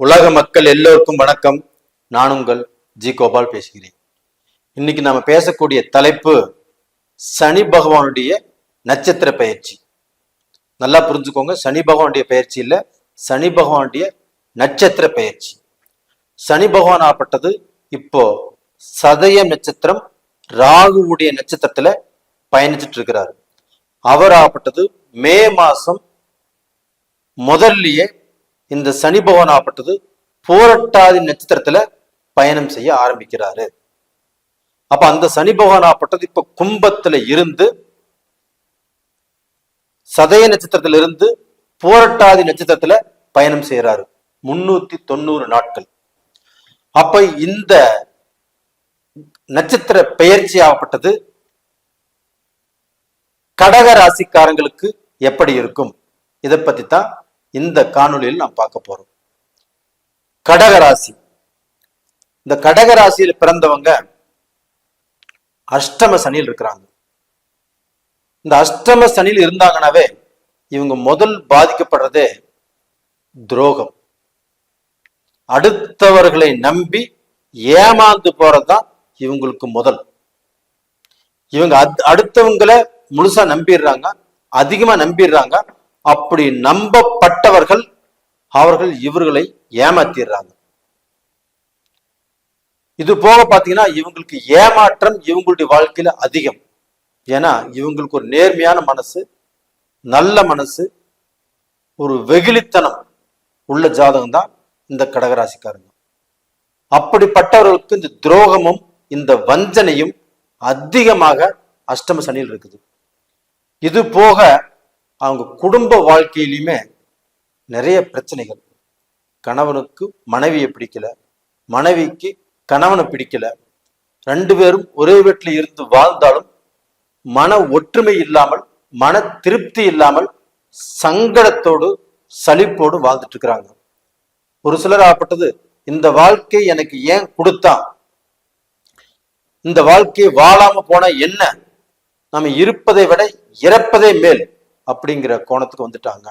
உலக மக்கள் எல்லோருக்கும் வணக்கம். நான் உங்கள் ஜி கோபால் பேசுகிறேன். இன்னைக்கு நாம பேசக்கூடிய தலைப்பு சனி பகவானுடைய நட்சத்திர பயிற்சி. நல்லா புரிஞ்சுக்கோங்க சனி பகவானுடைய பயிற்சி இல்ல சனி பகவானுடைய நட்சத்திர பயிற்சி. சனி பகவான் ஆப்பட்டது இப்போ சதய நட்சத்திரம் ராகுவுடைய நட்சத்திரத்துல பயணிச்சிட்டு இருக்கிறாரு அவர் ஆப்பட்டது மே மாசம் முதல்லயே இந்த சனி பகவான் ஆப்பட்டது போரட்டாதி நட்சத்திரத்துல பயணம் செய்ய ஆரம்பிக்கிறாரு. அப்ப அந்த சனி பகவான் ஆப்பட்டது இப்ப கும்பத்துல இருந்து சதய நட்சத்திரத்துல இருந்து போரட்டாதி நட்சத்திரத்துல பயணம் செய்யறாரு முன்னூத்தி தொண்ணூறு நாட்கள். அப்ப இந்த நட்சத்திர பெயர்ச்சி ஆகப்பட்டது கடக ராசிக்காரங்களுக்கு எப்படி இருக்கும்? இதை பத்தி தான் இந்த காணொளியில் நாம் பார்க்க போறோம். கடகராசி. இந்த கடக ராசியில் பிறந்தவங்க அஷ்டம சனியில் இருக்கிறாங்க. இந்த அஷ்டம சனியில் இருந்தாங்கனாவே இவங்க முதல் பாதிக்கப்படுறதே துரோகம். அடுத்தவர்களை நம்பி ஏமாந்து போறதுதான் இவங்களுக்கு முதல். இவங்க அடுத்தவங்களை முழுசா நம்பிடுறாங்க அதிகமா நம்பிடுறாங்க அப்படி நம்பப்பட்ட நம்பப்பட்டவர்கள் அவர்கள் இவர்களை ஏமாத்திடுறாங்க. இது போக பார்த்தீங்கன்னா இவங்களுக்கு ஏமாற்றம் இவங்களுடைய வாழ்க்கையில அதிகம். ஏன்னா இவங்களுக்கு ஒரு நேர்மையான மனசு நல்ல மனசு ஒரு வெகுளித்தனம் உள்ள ஜாதகம் தான் இந்த கடகராசிக்காரங்க. அப்படிப்பட்டவர்களுக்கு இந்த துரோகமும் இந்த வஞ்சனையும் அதிகமாக அஷ்டம சனியில் இருக்குது. இது போக அவங்க குடும்ப வாழ்க்கையிலுமே நிறைய பிரச்சனைகள். கணவனுக்கு மனைவியை பிடிக்கல. மனைவிக்கு கணவனை பிடிக்கல. ரெண்டு பேரும் ஒரே வீட்டில் இருந்து வாழ்ந்தாலும் மன ஒற்றுமை இல்லாமல் மன திருப்தி இல்லாமல் சங்கடத்தோடு சலிப்போடு வாழ்ந்துட்டு இருக்கிறாங்க. ஒரு சிலர் ஆப்பட்டது இந்த வாழ்க்கை எனக்கு ஏன் கொடுத்தான் இந்த வாழ்க்கையை வாழாம போனா என்ன? நம்ம இருப்பதை விட இறப்பதே மேல் அப்படிங்கிற கோணத்துக்கு வந்துட்டாங்க.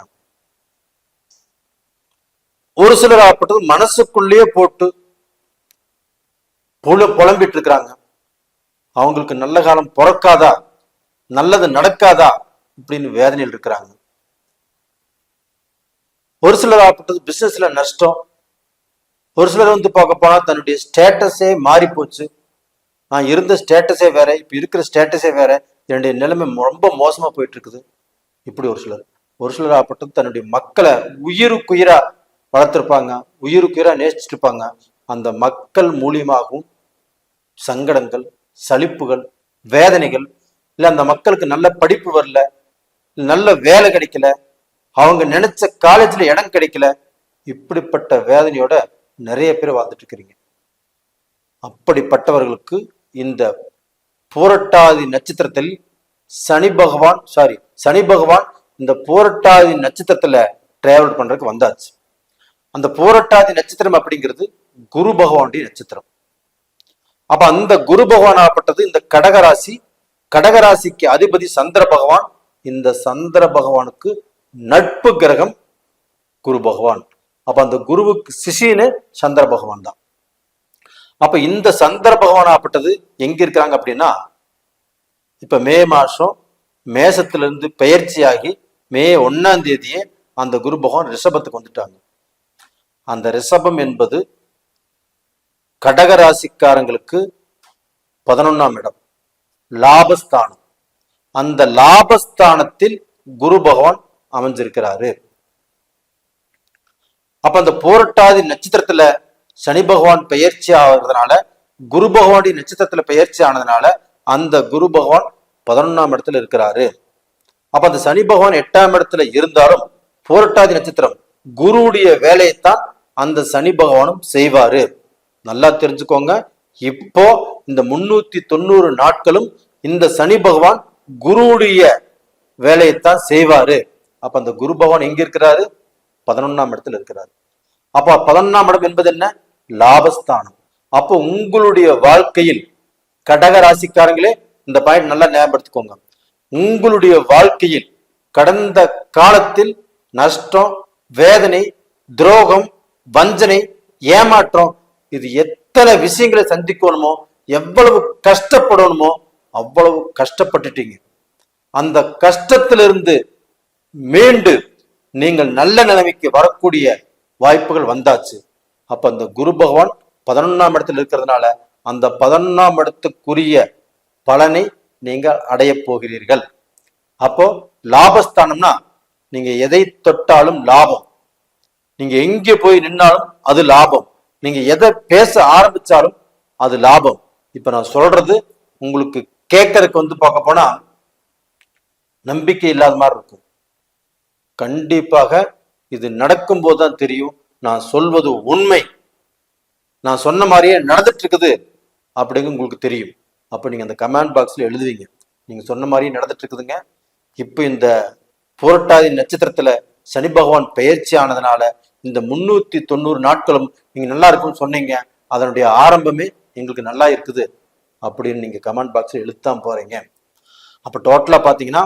ஒரு சிலர் ஆப்பட்டது மனசுக்குள்ளேயே போட்டு புல புலம்பிட்டு இருக்கிறாங்க அவங்களுக்கு நல்ல காலம் பிறக்காதா? நல்லது நடக்காதா? இப்படின்னு வேதனையில் இருக்கிறாங்க. ஒரு சிலர் ஆப்பட்டது பிசினஸ்ல நஷ்டம். ஒரு சிலர் வந்து பார்க்க போனா தன்னுடைய ஸ்டேட்டஸே மாறி போச்சு நான் இருந்த ஸ்டேட்டஸே வேற இப்ப இருக்கிற ஸ்டேட்டஸே வேற. என்னுடைய நிலைமை ரொம்ப மோசமா போயிட்டு இருக்குது இப்படி ஒரு சிலர். ஒரு சிலர் ஆப்பட்டது தன்னுடைய மக்களை உயிருக்குயிரா வளர்த்துருப்பாங்க. உயிருக்குயிரா நேசிச்சிருப்பாங்க. இருப்பாங்க அந்த மக்கள் மூலியமாகவும் சங்கடங்கள் சலிப்புகள் வேதனைகள் இல்ல அந்த மக்களுக்கு நல்ல படிப்பு வரல நல்ல வேலை கிடைக்கல அவங்க நினைச்ச காலேஜ்ல இடம் கிடைக்கல இப்படிப்பட்ட வேதனையோட நிறைய பேர் வாழ்ந்துட்டு இருக்கிறீங்க அப்படிப்பட்டவர்களுக்கு இந்த போரட்டாதி நட்சத்திரத்தில் சனி பகவான் சாரி சனி பகவான் இந்த போரட்டாதி நட்சத்திரத்துல டிராவல் பண்றதுக்கு வந்தாச்சு. அந்த போரட்டாதி நட்சத்திரம் அப்படிங்கிறது குரு பகவானுடைய நட்சத்திரம். அப்ப அந்த குரு பகவான் ஆகப்பட்டது இந்த கடகராசி. கடகராசிக்கு அதிபதி சந்திர பகவான். இந்த சந்திர பகவானுக்கு நட்பு கிரகம் குரு பகவான். அப்ப அந்த குருவுக்கு சிசின்னு சந்திர பகவான் தான். அப்ப இந்த சந்திர பகவான் ஆகப்பட்டது எங்க இருக்கிறாங்க அப்படின்னா இப்ப மே மாசம் மேசத்திலிருந்து பயிற்சியாகி மே ஒன்னாம் தேதியே அந்த குரு பகவான் ரிஷபத்துக்கு வந்துட்டாங்க. அந்த ரிஷபம் என்பது கடக ராசிக்காரங்களுக்கு பதினொன்னாம் இடம் லாபஸ்தானம். அந்த லாபஸ்தானத்தில் குரு பகவான் அமைஞ்சிருக்கிறாரு. அப்ப அந்த போரட்டாதி நட்சத்திரத்துல சனி பகவான் பெயர்ச்சி ஆகிறதுனால குரு பகவானுடைய நட்சத்திரத்துல பெயர்ச்சி ஆனதுனால அந்த குரு பகவான் பதினொன்னாம் இடத்துல இருக்கிறாரு. அப்ப அந்த சனி பகவான் எட்டாம் இடத்துல இருந்தாலும் போரட்டாதி நட்சத்திரம் குருவுடைய வேலையைத்தான் அந்த சனி பகவானும் செய்வாரு. நல்லா தெரிஞ்சுக்கோங்க. இப்போ இந்த முன்னூத்தி தொண்ணூறு நாட்களும் இந்த சனி பகவான் குருவுடைய வேலையைத்தான் செய்வாரு. அப்ப அந்த குரு பகவான் எங்க இருக்கிறாரு? பதினொன்னாம் இடத்துல இருக்கிறாரு. அப்ப பதினொன்னாம் இடம் என்பது என்ன? லாபஸ்தானம். அப்போ உங்களுடைய வாழ்க்கையில் கடக ராசிக்காரங்களே இந்த பாயிண்ட் நல்லா ஞாபகப்படுத்திக்கோங்க. உங்களுடைய வாழ்க்கையில் கடந்த காலத்தில் நஷ்டம் வேதனை துரோகம் வஞ்சனை ஏமாற்றம் இது எத்தனை விஷயங்களை சந்திக்கணுமோ எவ்வளவு கஷ்டப்படணுமோ அவ்வளவு கஷ்டப்பட்டுட்டீங்க. அந்த கஷ்டத்திலிருந்து மீண்டு நீங்கள் நல்ல நிலைமைக்கு வரக்கூடிய வாய்ப்புகள் வந்தாச்சு. அப்ப அந்த குரு பகவான் பதினொன்னாம் இடத்துல இருக்கிறதுனால அந்த பதினொன்னாம் இடத்துக்குரிய பலனை நீங்கள் அடையப் போகிறீர்கள். அப்போ லாபஸ்தானம்னா நீங்க எதை தொட்டாலும் லாபம். நீங்க எங்கே போய் நின்னாலும் அது லாபம். நீங்க எதை பேச ஆரம்பிச்சாலும் அது லாபம். இப்ப நான் சொல்றது உங்களுக்கு கேட்கறதுக்கு வந்து பார்க்க போனா நம்பிக்கை இல்லாத மாதிரி இருக்கும். கண்டிப்பாக இது நடக்கும்போது தான் தெரியும். நான் சொல்வது உண்மை. நான் சொன்ன மாதிரியே நடந்துட்டு இருக்குது அப்படிங்க உங்களுக்கு தெரியும். அப்போ நீங்கள் அந்த கமெண்ட் பாக்ஸில் எழுதுவீங்க. நீங்கள் சொன்ன மாதிரியே நடந்துட்டு இருக்குதுங்க இப்போ இந்த புரட்டாதி நட்சத்திரத்தில் சனி பகவான் பெயர்ச்சி ஆனதுனால இந்த முன்னூத்தி தொண்ணூறு நாட்களும் நீங்க நல்லா இருக்கும்னு சொன்னீங்க. அதனுடைய ஆரம்பமே எங்களுக்கு நல்லா இருக்குது அப்படின்னு நீங்க கமெண்ட் பாக்ஸ்ல எழுத்தான் போறீங்க. அப்ப டோட்டலா பாத்தீங்கன்னா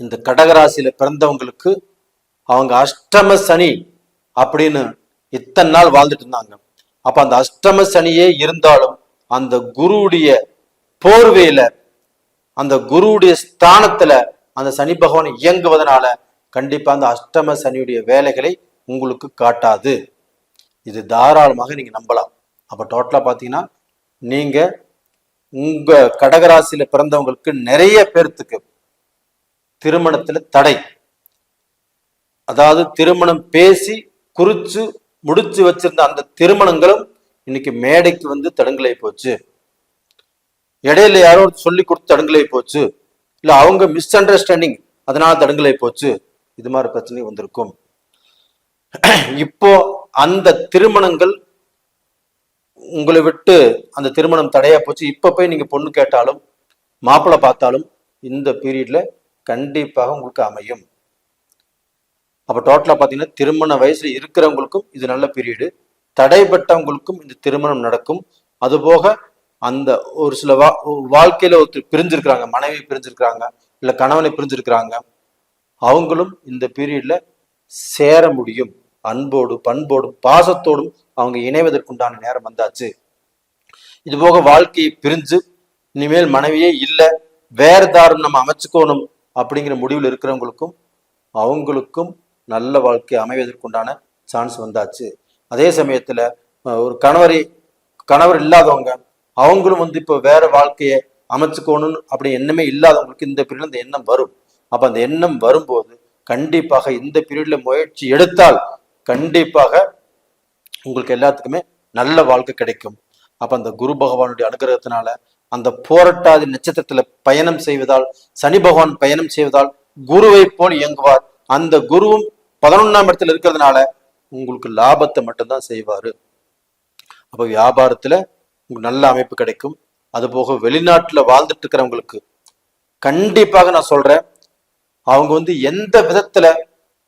இந்த கடகராசியில பிறந்தவங்களுக்கு அவங்க அஷ்டம சனி அப்படின்னு இத்தனை நாள் வாழ்ந்துட்டு இருந்தாங்க. அப்ப அந்த அஷ்டம சனியே இருந்தாலும் அந்த குருவுடைய போர்வையில அந்த குருவுடைய ஸ்தானத்துல அந்த சனி பகவான் இயங்குவதனால கண்டிப்பாக அந்த அஷ்டம சனியுடைய வேலைகளை உங்களுக்கு காட்டாது. இது தாராளமாக நீங்கள் நம்பலாம். அப்போ டோட்டலாக பார்த்தீங்கன்னா நீங்கள் உங்கள் கடகராசியில் பிறந்தவங்களுக்கு நிறைய பேர்த்துக்கு திருமணத்தில் தடை. அதாவது திருமணம் பேசி குறித்து முடிச்சு வச்சிருந்த அந்த திருமணங்களும் இன்னைக்கு மேடைக்கு வந்து தடங்கலை போச்சு. இடையில யாரோ சொல்லி கொடுத்து தடங்கலை போச்சு. இல்லை அவங்க மிஸ் அண்டர்ஸ்டாண்டிங் அதனால தடங்கலை போச்சு. இது மாதிரி பிரச்சனை வந்திருக்கும். இப்போ அந்த திருமணங்கள் உங்களை விட்டு அந்த திருமணம் தடையா போச்சு. இப்ப போய் நீங்க பொண்ணு கேட்டாலும் மாப்பிள்ளை பார்த்தாலும் இந்த பீரியட்ல கண்டிப்பாக உங்களுக்கு அமையும். அப்ப டோட்டலா பாத்தீங்கன்னா திருமண வயசுல இருக்கிறவங்களுக்கும் இது நல்ல பீரியடு தடைப்பட்டவங்களுக்கும் இந்த திருமணம் நடக்கும். அதுபோக அந்த ஒரு சில வா வாழ்க்கையில ஒருத்தர் பிரிஞ்சிருக்கிறாங்க மனைவி பிரிஞ்சிருக்கிறாங்க இல்ல கணவனை பிரிஞ்சிருக்கிறாங்க. அவங்களும் இந்த பீரியட்ல சேர முடியும். அன்போடு பண்போடும் பாசத்தோடும் அவங்க இணைவதற்குண்டான நேரம் வந்தாச்சு. இது போக வாழ்க்கையை பிரிஞ்சு இனிமேல் மனைவியே இல்லை வேற தாரம் நம்ம அமைச்சுக்கோணும் அப்படிங்கிற முடிவில் இருக்கிறவங்களுக்கும் அவங்களுக்கும் நல்ல வாழ்க்கை அமைவதற்குண்டான சான்ஸ் வந்தாச்சு. அதே சமயத்துல ஒரு கணவரை கணவர் இல்லாதவங்க அவங்களும் வந்து இப்போ வேற வாழ்க்கையை அமைச்சுக்கோணும் அப்படி எண்ணமே இல்லாதவங்களுக்கு இந்த பிரிவில் இந்த எண்ணம் வரும். அப்ப அந்த எண்ணம் வரும்போது கண்டிப்பாக இந்த பீரியட்ல முயற்சி எடுத்தால் கண்டிப்பாக உங்களுக்கு எல்லாத்துக்குமே நல்ல வாழ்க்கை கிடைக்கும். அப்ப அந்த குரு பகவானுடைய அனுகிரகத்தினால அந்த போரட்டாதி நட்சத்திரத்துல பயணம் செய்வதால் சனி பகவான் பயணம் செய்வதால் குருவை போல் இயங்குவார். அந்த குருவும் பதினொன்னாம் இடத்துல இருக்கிறதுனால உங்களுக்கு லாபத்தை மட்டும்தான் செய்வாரு. அப்ப வியாபாரத்துல உங்களுக்கு நல்ல அமைப்பு கிடைக்கும். அது போக வெளிநாட்டுல வாழ்ந்துட்டு இருக்கிறவங்களுக்கு கண்டிப்பாக நான் சொல்றேன் அவங்க வந்து எந்த விதத்துல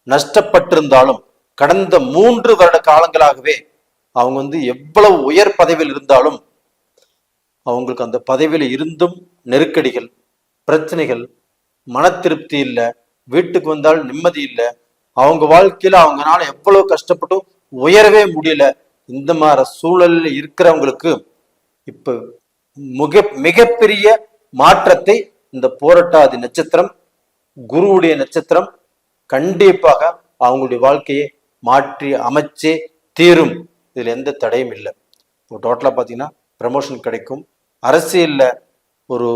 நஷ்டப்பட்டிருந்தாலும் கடந்த மூன்று வருட காலங்களாகவே அவங்க வந்து எவ்வளவு உயர் பதவியில் இருந்தாலும் அவங்களுக்கு அந்த பதவியில் இருந்தும் நெருக்கடிகள் பிரச்சனைகள் மன திருப்தி இல்லை வீட்டுக்கு வந்தால் நிம்மதி இல்லை அவங்க வாழ்க்கையில அவங்களால எவ்வளவு கஷ்டப்பட்டும் உயரவே முடியல. இந்த மாதிரி சூழல்ல இருக்கிறவங்களுக்கு இப்ப மிக மிகப்பெரிய மாற்றத்தை இந்த போராட்டாதி நட்சத்திரம் குருவுடைய நட்சத்திரம் கண்டிப்பாக அவங்களுடைய வாழ்க்கையை மாற்றி அமைச்சே தீரும். இதுல எந்த தடையும் இல்லை. டோட்டலா பார்த்தீங்கன்னா ப்ரமோஷன் கிடைக்கும். அரசியல்ல ஒரு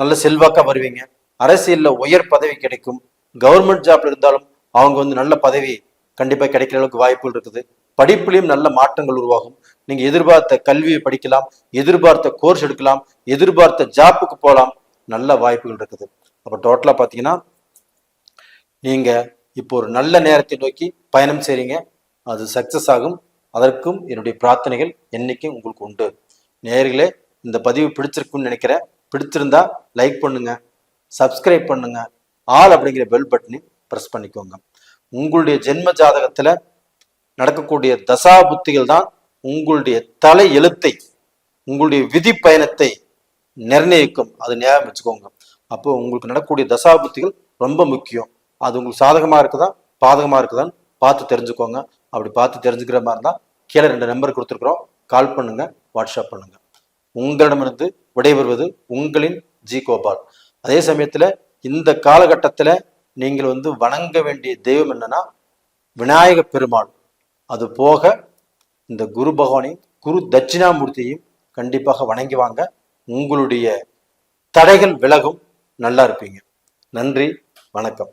நல்ல செல்வாக்கா வருவீங்க. அரசியல்ல உயர் பதவி கிடைக்கும். கவர்மெண்ட் ஜாப்ல இருந்தாலும் அவங்க வந்து நல்ல பதவி கண்டிப்பா கிடைக்கிற அளவுக்கு வாய்ப்புகள் இருக்குது. படிப்புலயும் நல்ல மாற்றங்கள் உருவாகும். நீங்க எதிர்பார்த்த கல்வியை படிக்கலாம் எதிர்பார்த்த கோர்ஸ் எடுக்கலாம் எதிர்பார்த்த ஜாப்புக்கு போகலாம். நல்ல வாய்ப்புகள் இருக்குது. அப்ப டோட்டலா பாத்தீங்கன்னா நீங்க இப்போ ஒரு நல்ல நேரத்தை நோக்கி பயணம் செய்றீங்க. அது சக்சஸ் ஆகும். அதற்கும் என்னுடைய பிரார்த்தனைகள் என்னைக்கும் உங்களுக்கு உண்டு. நேர்களே இந்த பதிவு பிடிச்சிருக்குன்னு நினைக்கிறேன். பிடிச்சிருந்தா லைக் பண்ணுங்க. சப்ஸ்கிரைப் பண்ணுங்க. ஆல் அப்படிங்கிற பெல் பட்டனை ப்ரெஸ் பண்ணிக்கோங்க. உங்களுடைய ஜென்ம ஜாதகத்துல நடக்கக்கூடிய தசா புத்திகள் தான் உங்களுடைய தலை எழுத்தை உங்களுடைய விதி பயணத்தை நிர்ணயிக்கும். அது ஞாபகம் வச்சுக்கோங்க. அப்போ உங்களுக்கு நடக்கக்கூடிய தசாபுத்திகள் ரொம்ப முக்கியம். அது உங்களுக்கு சாதகமா இருக்குதா? பாதகமா இருக்குதான்னு பார்த்து தெரிஞ்சுக்கோங்க. அப்படி பார்த்து தெரிஞ்சுக்கிற மாதிரி இருந்தால் கீழே ரெண்டு நம்பர் கொடுத்துருக்குறோம். கால் பண்ணுங்க வாட்ஸ்அப் பண்ணுங்க. உங்களிடமிருந்து விடைபெறுவது உங்களின் ஜி கோபால். அதே சமயத்துல இந்த காலகட்டத்தில் நீங்கள் வந்து வணங்க வேண்டிய தெய்வம் என்னன்னா விநாயக பெருமாள். அது போக இந்த குரு பகவானையும் குரு தட்சிணாமூர்த்தியையும் கண்டிப்பாக வணங்கி வாங்க. உங்களுடைய தடைகள் விலகும். நல்லா இருப்பீங்க. நன்றி வணக்கம்.